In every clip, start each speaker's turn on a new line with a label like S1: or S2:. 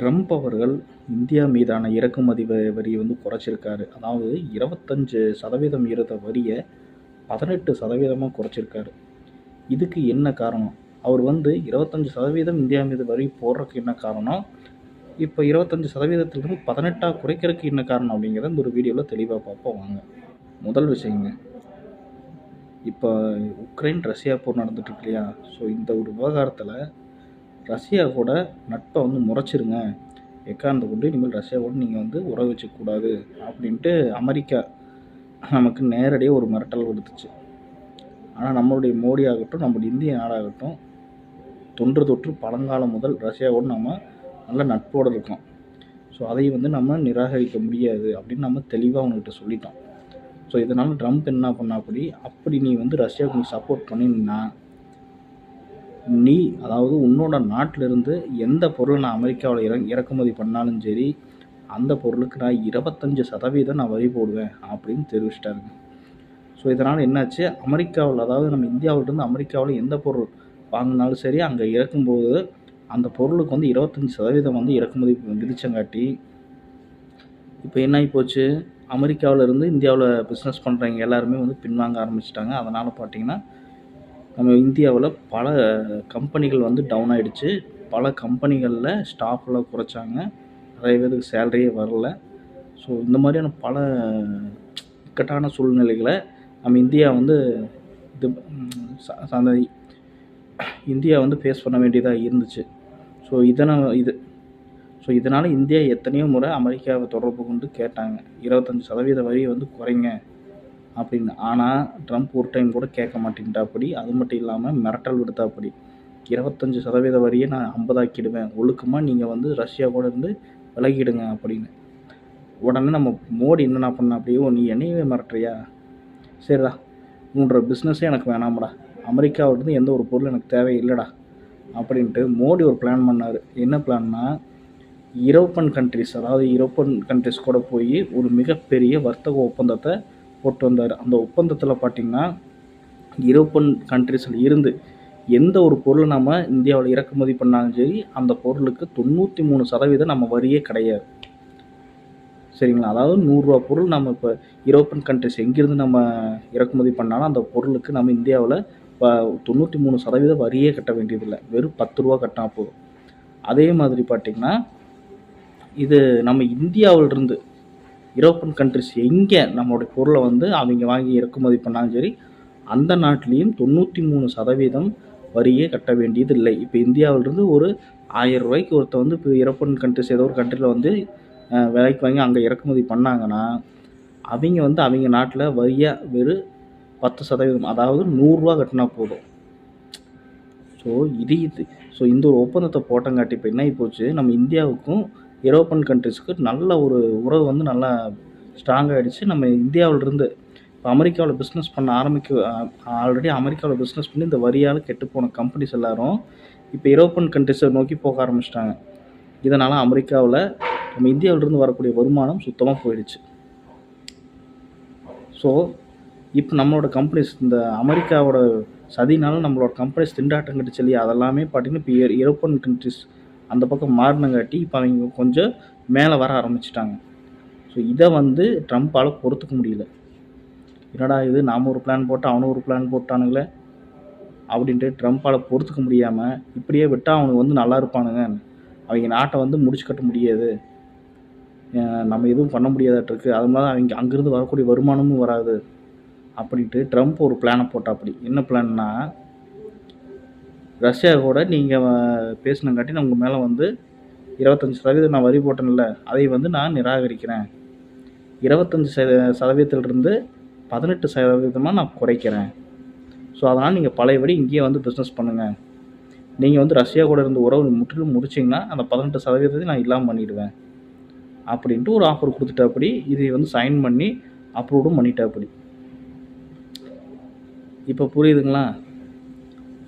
S1: Trump அவர்கள் India மீதான இறக்குமதி வரியை வந்து குறைச்சிருக்காரு. அதாவது இருபத்தஞ்சு சதவீதம் இருந்த வரியை பதினெட்டு சதவீதமாக குறைச்சிருக்காரு. இதுக்கு என்ன காரணம்? அவர் வந்து இருபத்தஞ்சி சதவீதம் இந்தியா மீது வரி போடுறதுக்கு என்ன காரணம்? இப்போ இருபத்தஞ்சி சதவீதத்திலிருந்து பதினெட்டாக குறைக்கிறதுக்கு என்ன காரணம் அப்படிங்கிறத இந்த ஒரு வீடியோவில் தெளிவாக பார்ப்போம். வாங்க. முதல் விஷயங்க. இப்போ உக்ரைன் ரஷ்யா போர் நடந்துட்டு இருக்கு இல்லையா? ஸோ இந்த ஒரு விவகாரத்தில் ரஷ்யா கூட நட்பை வந்து முறைச்சிருங்க. எக்காரணத்தை கொண்டு இனிமேல் ரஷ்யாவோட நீங்கள் வந்து உறவு வச்சுக்கூடாது அப்படின்ட்டு அமெரிக்கா நமக்கு நேரடியாக ஒரு மிரட்டல் கொடுத்துச்சு ஆனால் நம்மளுடைய மோடி ஆகட்டும் நம்மளுடைய இந்திய நாடாகட்டும் தொன்று தொற்று பழங்காலம் முதல் ரஷ்யாவோடு நம்ம நல்ல நட்போடு இருக்கோம். ஸோ அதை வந்து நம்ம நிராகரிக்க முடியாது அப்படின்னு நம்ம தெளிவாக அவங்ககிட்ட சொல்லிட்டோம். ஸோ இதனால் ட்ரம்ப் என்ன பண்ணா அப்படி அப்படி நீ வந்து ரஷ்யாவுக்கு நீ சப்போர்ட் பண்ணினா நீ அதாவது உன்னோட நாட்டிலிருந்து எந்த பொருள் நான் அமெரிக்காவில் இற இறக்குமதி பண்ணாலும் சரி அந்த பொருளுக்கு நான் இருபத்தஞ்சு சதவீதம் நான் வரி போடுவேன் அப்படின்னு தெரிவிச்சிட்டாருங்க. ஸோ இதனால் என்னாச்சு? அமெரிக்காவில் அதாவது நம்ம இந்தியாவிலிருந்து அமெரிக்காவில் எந்த பொருள் வாங்கினாலும் சரி அங்கே இறக்கும்போது அந்த பொருளுக்கு வந்து இருபத்தஞ்சி சதவீதம் வந்து இறக்குமதி விதிச்சங்காட்டி இப்போ என்ன ஆகி போச்சு? அமெரிக்காவிலேருந்து இந்தியாவில் பிஸ்னஸ் பண்ணுறவங்க எல்லாருமே வந்து பின்வாங்க ஆரம்பிச்சிட்டாங்க. அதனால் பார்த்தீங்கன்னா நம்ம இந்தியாவில் பல கம்பெனிகள் வந்து டவுன் ஆகிடுச்சு பல கம்பெனிகளில் ஸ்டாஃப்லாம் குறைச்சாங்க. நிறைய பேருக்கு சேலரியே வரல. ஸோ இந்த மாதிரியான பல இக்கட்டான சூழ்நிலைகளை நம்ம இந்தியா வந்து இது ச- அந்த இந்தியா வந்து ஃபேஸ் பண்ண வேண்டியதாக இருந்துச்சு. ஸோ இதனால் இது ஸோ இதனால் இந்தியா எத்தனையோ முறை அமெரிக்காவை தொடர்பு கொண்டு கேட்டாங்க. இருபத்தஞ்சி சதவீத வரி வந்து குறைங்க. அப்படின்னு. ஆனால் ட்ரம்ப் ஒரு டைம் கூட கேட்க மாட்டேன்ட்டாப்படி. அது மட்டும் இல்லாமல் மிரட்டல் விடுத்தாப்படி. இருபத்தஞ்சி சதவீத வரியை நான் ஐம்பதாக்கிடுவேன். ஒழுக்கமாக நீங்கள் வந்து ரஷ்யா கூட இருந்து விலகிடுங்க அப்படின்னு. உடனே நம்ம மோடி என்னென்ன பண்ண அப்படியோ நீ என்னையவே மிரட்டுறியா? சரிடா உன்ற பிஸ்னஸே எனக்கு வேணாம்டா. அமெரிக்காவிலிருந்து எந்த ஒரு பொருள் எனக்கு தேவையில்லைடா அப்படின்ட்டு மோடி ஒரு பிளான் பண்ணார். என்ன பிளான்னா யூரோப்பன் கண்ட்ரிஸ் அதாவது யூரோப்பன் கண்ட்ரிஸ் கூட போய் ஒரு மிகப்பெரிய வர்த்தக ஒப்பந்தத்தை போட்டு வந்தார் அந்த ஒப்பந்தத்தில் பார்த்திங்கன்னா யூரோப்பியன் கண்ட்ரிஸில் இருந்து எந்த ஒரு பொருளை நம்ம இந்தியாவில் இறக்குமதி பண்ணாலும் சரி அந்த பொருளுக்கு தொண்ணூற்றி மூணு சதவீதம் நம்ம வரியே கிடையாது. சரிங்களா? அதாவது நூறுரூவா பொருள் நம்ம இப்போ யூரோப்பியன் கண்ட்ரிஸ் எங்கேருந்து நம்ம இறக்குமதி பண்ணாலும் அந்த பொருளுக்கு நம்ம இந்தியாவில் இப்போ தொண்ணூற்றி மூணு சதவீதம் வரியே கட்ட வேண்டியதில்லை. வெறும் பத்து ரூபா கட்டினா போதும். அதே மாதிரி பார்த்திங்கன்னா இது நம்ம இந்தியாவிலிருந்து யூரோப்பியன் கண்ட்ரிஸ் எங்கே நம்மளுடைய பொருளை வந்து அவங்க வாங்கி இறக்குமதி பண்ணாலும் சரி அந்த நாட்டிலையும் தொண்ணூற்றி மூணு சதவீதம் வரியே கட்ட வேண்டியது இல்லை. இப்போ இந்தியாவிலிருந்து ஒரு ஆயிரம் ரூபாய்க்கு ஒருத்தர் வந்து இப்போ யூரோப்பன் கண்ட்ரிஸ் ஏதோ ஒரு கண்ட்ரியில் வந்து விலைக்கு வாங்கி அங்கே இறக்குமதி பண்ணாங்கன்னா அவங்க வந்து அவங்க நாட்டில் வரியாக வெறும் பத்து சதவீதம் அதாவது நூறுரூவா கட்டினா போதும். ஸோ இது இது. ஸோ இந்த ஒரு ஒப்பந்தத்தை போட்டங்காட்டி இப்போ என்ன போச்சு? நம்ம இந்தியாவுக்கும் யூரோப்பியன் கண்ட்ரிஸ்க்கு நல்ல ஒரு உறவு வந்து நல்லா ஸ்ட்ராங்காகிடுச்சு நம்ம இந்தியாவிலிருந்து இப்போ அமெரிக்காவில் பிஸ்னஸ் பண்ண ஆரம்பிக்க ஆல்ரெடி அமெரிக்காவில் பிஸ்னஸ் பண்ணி இந்த வரியால் கெட்டுப்போன கம்பெனிஸ் எல்லாரும் இப்போ யூரோப்பியன் கண்ட்ரிஸை நோக்கி போக ஆரம்பிச்சிட்டாங்க. இதனால் அமெரிக்காவில் நம்ம இந்தியாவிலிருந்து வரக்கூடிய வருமானம் சுத்தமாக போயிடுச்சு. ஸோ இப்போ நம்மளோட கம்பெனிஸ் இந்த அமெரிக்காவோட சதினால நம்மளோட கம்பெனிஸ் திண்டாட்டம் கட்டுச்சு இல்லையா? அதெல்லாமே பார்த்தீங்கன்னா இப்போ இயர் யூரோப்பன் கண்ட்ரிஸ் அந்த பக்கம் மாறினங்காட்டி இப்போ அவங்க கொஞ்சம் மேலே வர ஆரம்பிச்சிட்டாங்க. ஸோ இதை வந்து ட்ரம்ப்பால் பொறுத்துக்க முடியல. என்னடா இது நாம் ஒரு பிளான் போட்டால் அவனும் ஒரு பிளான் போட்டானுங்களே? அப்படின்ட்டு ட்ரம்ப்பால் பொறுத்துக்க முடியாமல் இப்படியே விட்டால் அவனுக்கு வந்து நல்லா இருப்பானுங்க. அவங்க நாட்டை வந்து முடிச்சு கட்ட முடியாது. நம்ம எதுவும் பண்ண முடியாதாட்டிருக்கு அது மாதிரி அவங்க அங்கேருந்து வரக்கூடிய வருமானமும் வராது. அப்படின்ட்டு ட்ரம்ப் ஒரு பிளானை போட்டாப்படி. என்ன பிளான்னா ரஷ்யா கூட நீங்கள் பேசினங்காட்டி நான் உங்கள் மேலே வந்து இருபத்தஞ்சி சதவீதம் நான் வரி போட்டேன்ல அதை வந்து நான் நிராகரிக்கிறேன். இருபத்தஞ்சி சத சதவீதத்திலிருந்து பதினெட்டு சதவீதமாக நான் குறைக்கிறேன். ஸோ அதனால் நீங்கள் பழையபடி இங்கேயே வந்து பிஸ்னஸ் பண்ணுங்கள் நீங்கள் வந்து ரஷ்யா கூட இருந்த உறவு முற்றிலும் முடிச்சிங்கன்னா அந்த பதினெட்டு சதவீதத்தை நான் இல்லாமல் பண்ணிவிடுவேன் அப்படின்ட்டு ஒரு ஆஃபர் கொடுத்துட்டாப்படி இதை வந்து சைன் பண்ணி அப்ரூவ்டும் பண்ணிட்டாப்படி. இப்போ புரியுதுங்களா?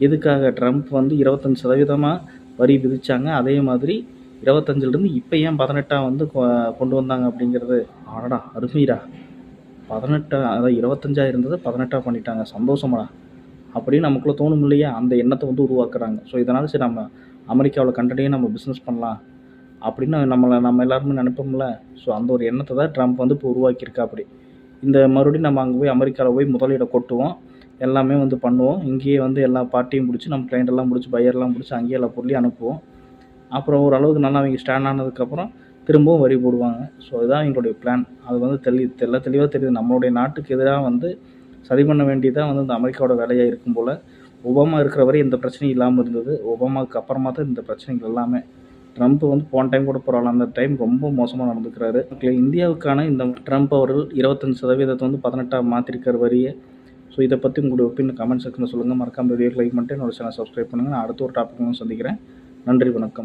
S1: எதுக்காக ட்ரம்ப் வந்து இருபத்தஞ்சி சதவீதமாக வரி விதித்தாங்க அதே மாதிரி இருபத்தஞ்சிலிருந்து இப்போ ஏன் பதினெட்டாக வந்து கொ- கொண்டு வந்தாங்க அப்படிங்கிறது? ஆடா அருமைடா. பதினெட்டா அதான் இருபத்தஞ்சா இருந்தது பதினெட்டாக பண்ணிட்டாங்க. சந்தோஷமாடா. அப்படின்னு நமக்குள்ளே தோணும் இல்லையா? அந்த எண்ணத்தை வந்து உருவாக்குறாங்க. ஸோ இதனால் சரி நம்ம அமெரிக்காவில் கண்டனையும் நம்ம பிஸ்னஸ் பண்ணலாம். அப்படின்னு நம்மளை நம்ம எல்லாருமே நினைப்போம்ல. ஸோ அந்த ஒரு எண்ணத்தை தான் ட்ரம்ப் வந்து இப்போ உருவாக்கியிருக்கா அப்படி இந்த மறுபடியும் நம்ம அங்கே போய் அமெரிக்காவில் போய் முதலீடை கொட்டுவோம். எல்லாமே வந்து பண்ணுவோம். இங்கேயே வந்து எல்லா பார்ட்டியும் பிடிச்சி நம்ம கிளைண்டெல்லாம் எல்லாம் பிடிச்சி பையர்லாம் பிடிச்சி அங்கேயே எல்லா பொருளையும் அனுப்புவோம். அப்புறம் ஓரளவுக்கு நல்லா அவங்க ஸ்டாண்ட் ஆனதுக்கப்புறம் திரும்பவும் வரி போடுவாங்க. ஸோ இதுதான் எங்களுடைய பிளான் அது வந்து தெளி தெல்ல தெளிவாக தெரியுது. நம்மளுடைய நாட்டுக்கு எதிராக வந்து சரி பண்ண வேண்டியதான் வந்து இந்த அமெரிக்காவோட வேலையாக இருக்கும் போல். ஒபாமா இருக்கிற வரை எந்த பிரச்சனையும் இல்லாமல் இருந்தது. ஒபாமாவுக்கு அப்புறமா தான் இந்த பிரச்சனைகள் எல்லாமே. ட்ரம்ப் வந்து போன டைம் கூட பரவாயில்ல. அந்த டைம் ரொம்ப மோசமாக நடந்துக்கிறாரு. இந்தியாவுக்கான இந்த ட்ரம்ப் அவர்கள் இருபத்தஞ்சி சதவீதத்தை வந்து பதினெட்டாக மாற்றிருக்கிற வரியை ஸோ இதை பற்றி உங்களுடைய ஒப்பீனியன் கமெண்ட் செக்ஷனில் சொல்லுங்கள் மறக்காம வீடியோ லைக் பண்ணிட்டு என்னோட சேனல் சப்ஸ்கிரைப் பண்ணுங்கள் நான் அடுத்த ஒரு டாபிக் சந்திக்கிறேன். நன்றி வணக்கம்.